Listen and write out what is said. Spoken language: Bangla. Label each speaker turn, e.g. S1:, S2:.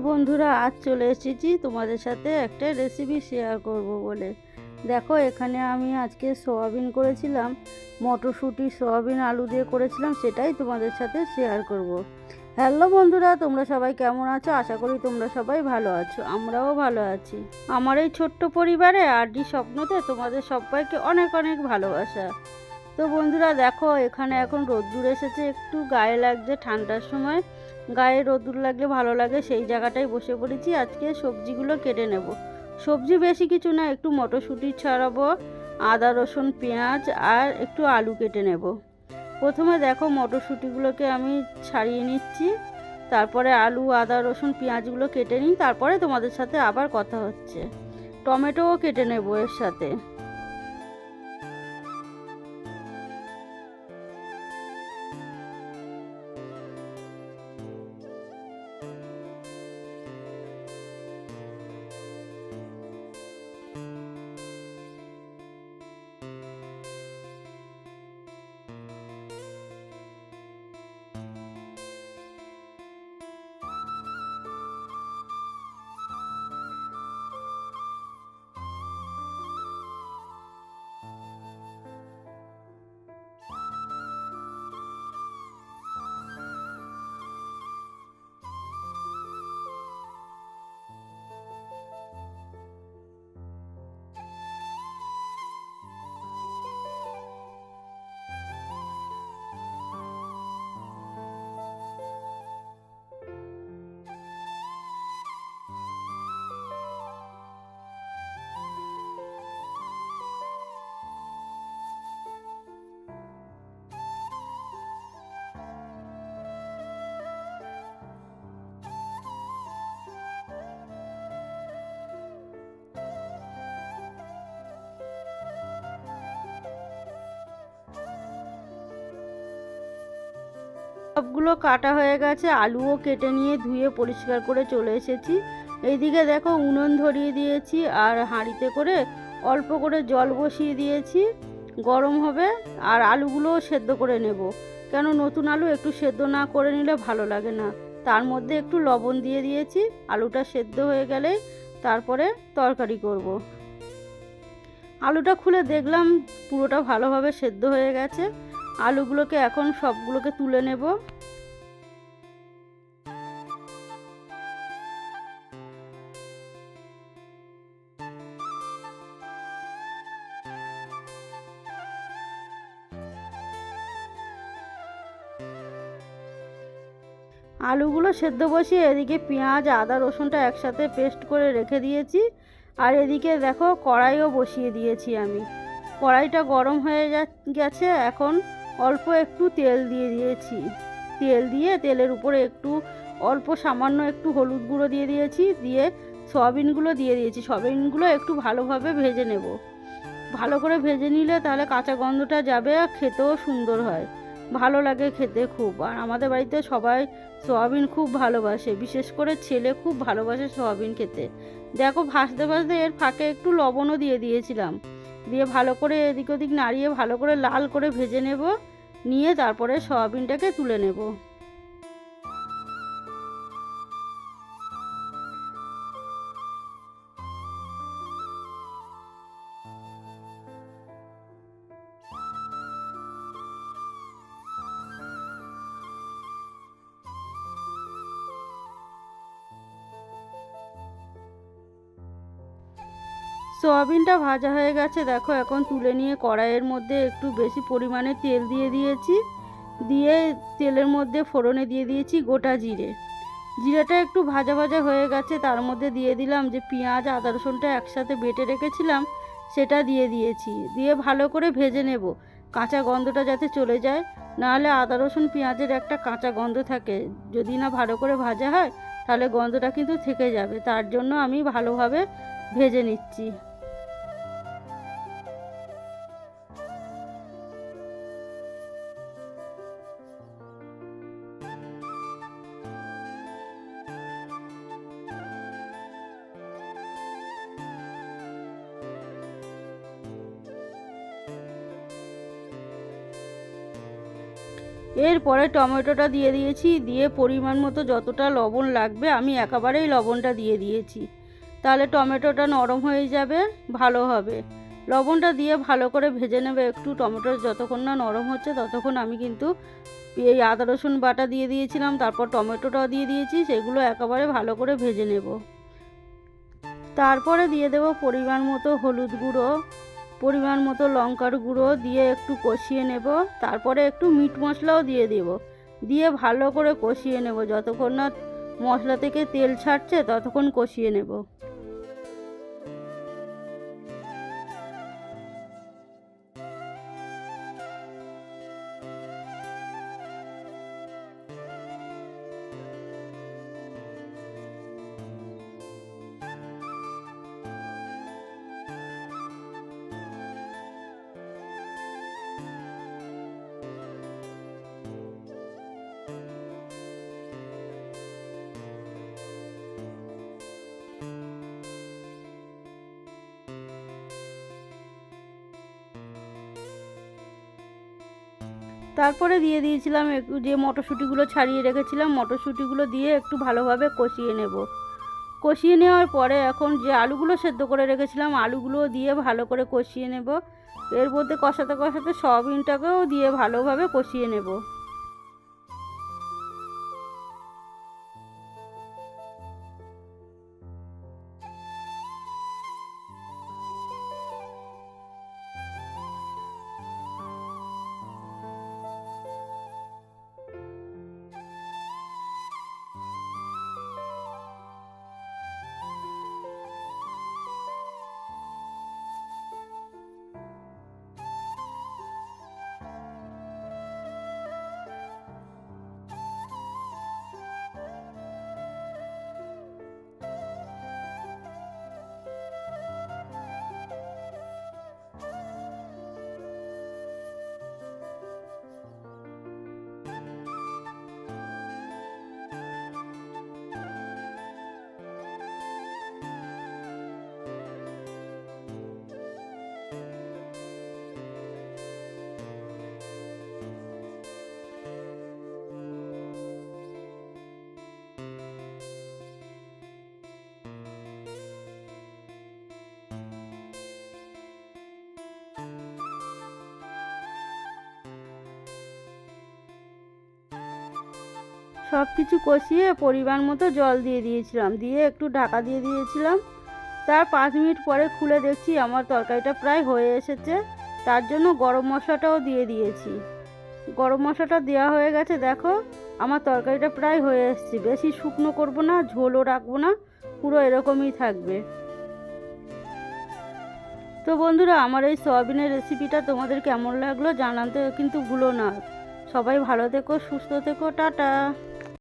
S1: বন্ধুরা, আজ চলে এসেছি তোমাদের সাথে একটা রেসিপি শেয়ার করব বলে। দেখো, এখানে আমি আজকে সোয়াবিন করেছিলাম, মটরশুঁটি, সোয়াবিন, আলু দিয়ে করেছিলাম, সেটাই তোমাদের সাথে শেয়ার করব। হ্যালো বন্ধুরা, তোমরা সবাই কেমন আছো? আশা করি তোমরা সবাই ভালো আছো, আমরাও ভালো আছি। আমার এই ছোট্ট পরিবারে আর ডি স্বপ্নতে তোমাদের সবাইকে অনেক অনেক ভালোবাসা। তো বন্ধুরা দেখো, এখানে এখন রোদ্দুর এসেছে, একটু গায়ে লাগছে ঠান্ডার সময়। গায়ে রোদ্দুর লাগলে ভালো লাগে, সেই জায়গাটায় বসে পড়েছি। আজকে সবজিগুলো কেটে নেব। সবজি বেশি কিছু না, একটু মটরশুঁটি ছড়াবো, আদা, রসুন, পেঁয়াজ আর একটু আলু কেটে নেব। প্রথমে দেখো মটরশুঁটিগুলোকে আমি ছাড়িয়ে নিচ্ছি। তারপরে আলু, আদা, রসুন, পেঁয়াজগুলো কেটে নিই। তারপরে তোমাদের সাথে আবার কথা হচ্ছে। টমেটোও কেটে নেব এর সাথে। সবগুলো কাটা হয়ে গেছে, আলুও কেটে নিয়ে ধুয়ে পরিষ্কার করে চলে এসেছি। এইদিকে দেখো উনুন ধরিয়ে দিয়েছি আর হাঁড়িতে করে অল্প করে জল বসিয়ে দিয়েছি। গরম হবে আর আলুগুলোও সেদ্ধ করে নেব। কেন নতুন আলু একটু সেদ্ধ না করে নিলে ভালো লাগে না। তার মধ্যে একটু লবণ দিয়ে দিয়েছি, আলুটা সেদ্ধ হয়ে গেলে তারপরে তরকারি করব। আলুটা খুলে দেখলাম পুরোটা ভালোভাবে সেদ্ধ হয়ে গেছে। আলুগুলোকে এখন সবগুলোকে তুলে নেব। আলুগুলো সেদ্ধ বসিয়ে এদিকে পেঁয়াজ, আদা, রসুনটা একসাথে পেস্ট করে রেখে দিয়েছি। আর এদিকে দেখো কড়াইও বসিয়ে দিয়েছি আমি। কড়াইটা গরম হয়ে গেছে, এখন অল্প একটু তেল দিয়ে দিয়েছি। তেল দিয়ে তেলের উপরে একটু অল্প সামান্য একটু হলুদ গুঁড়ো দিয়ে দিয়েছি, দিয়ে সয়াবিনগুলো দিয়ে দিয়েছি। সয়াবিনগুলো একটু ভালোভাবে ভেজে নেব। ভালো করে ভেজে নিলে তাহলে কাঁচা গন্ধটা যাবে আর খেতেও সুন্দর হয়। ভালো লাগে খেতে খুব। আর আমাদের বাড়িতে সবাই সয়াবিন খুব ভালোবাসে। বিশেষ করে ছেলে খুব ভালোবাসে সয়াবিন খেতে। দেখো ভাসতে ভাসতে এর ফাঁকে একটু লবণও দিয়ে দিয়েছিলাম। দিয়ে ভালো করে এদিক ওদিক নাড়িয়ে ভালো করে লাল করে ভেজে নেব। নিয়ে তারপরে সয়াবিনটাকে তুলে নেব। সোয়াবিনটা ভাজা হয়ে গেছে, দেখো এখন তুলে নিয়ে কড়াইয়ের মধ্যে একটু বেশি পরিমাণে তেল দিয়ে দিয়েছি। দিয়ে তেলের মধ্যে ফোড়নে দিয়ে দিয়েছি গোটা জিরে। জিরেটা একটু ভাজা ভাজা হয়ে গেছে, তার মধ্যে দিয়ে দিলাম যে পেঁয়াজ, আদা রসুনটা একসাথে বেটে রেখেছিলাম, সেটা দিয়ে দিয়েছি। দিয়ে ভালো করে ভেজে নেব। কাঁচা গন্ধটা যাতে চলে যায়, নাহলে আদা রসুন পেঁয়াজের একটা কাঁচা গন্ধ থাকে। যদি না ভালো করে ভাজা হয়, তাহলে গন্ধটা কিন্তু থেকে যাবে। তার জন্য আমি ভালোভাবে ভেজে নিচ্ছি। এরপরে টমেটোটা দিয়ে দিয়েছি, দিয়ে পরিমাণ মতো যতটা লবণ লাগবে আমি একেবারেই লবণটা দিয়ে দিয়েছি। তাহলে টমেটোটা নরম হয়ে যাবে, ভালো হবে। লবণটা দিয়ে ভালো করে ভেজে নেবে একটু টমেটো যতক্ষণ না নরম হচ্ছে ততক্ষণ আমি কিন্তু এই আদা, রসুন বাটা দিয়ে দিয়েছিলাম, তারপর টমেটোটাও দিয়ে দিয়েছি, সেগুলো একেবারে ভালো করে ভেজে নেব। তারপরে দিয়ে দেব পরিমাণ মতো হলুদ গুঁড়ো পরিমাণ মতো লঙ্কার গুঁড়ো দিয়ে একটু কষিয়ে নেব। তারপরে একটু মিট মশলাও দিয়ে দেব। দিয়ে ভালো করে কষিয়ে নেব। যতক্ষণ না মশলা থেকে তেল ছাড়ছে, ততক্ষণ কষিয়ে নেব। তারপরে দিয়ে দিয়েছিলাম একটু যে মটরশুঁটিগুলো ছাড়িয়ে রেখেছিলাম, মটরশুঁটিগুলো দিয়ে একটু ভালোভাবে কষিয়ে নেব। কষিয়ে নেওয়ার পরে এখন যে আলুগুলো সেদ্ধ করে রেখেছিলাম আলুগুলো দিয়ে ভালো করে কষিয়ে নেব। এর মধ্যে কষাতে কষাতে সয়াবিনটাকেও দিয়ে ভালোভাবে কষিয়ে নেব। সব কিছু কষিয়ে পরিমাণ মতো জল দিয়ে দিয়েছিলাম, দিয়ে একটু ঢাকা দিয়ে দিয়েছিলাম। তার পাঁচ মিনিট পরে খুলে দেখছি আমার তরকারিটা প্রায় হয়ে এসেছে, তার জন্য গরম মশলাটাও দিয়ে দিয়েছি। গরম মশলাটা দেওয়া হয়ে গেছে, দেখো, আমার তরকারিটা প্রায় হয়ে এসেছে। বেশি শুকনো করব না, ঝোলও রাখব না, পুরো এরকমই থাকবে। তো বন্ধুরা, আমার এই সয়াবিনের রেসিপিটা তোমাদের কেমন লাগল জানাতে কিন্তু ভুলো না। সবাই ভালো থেকো, সুস্থ থেকো, টাটা।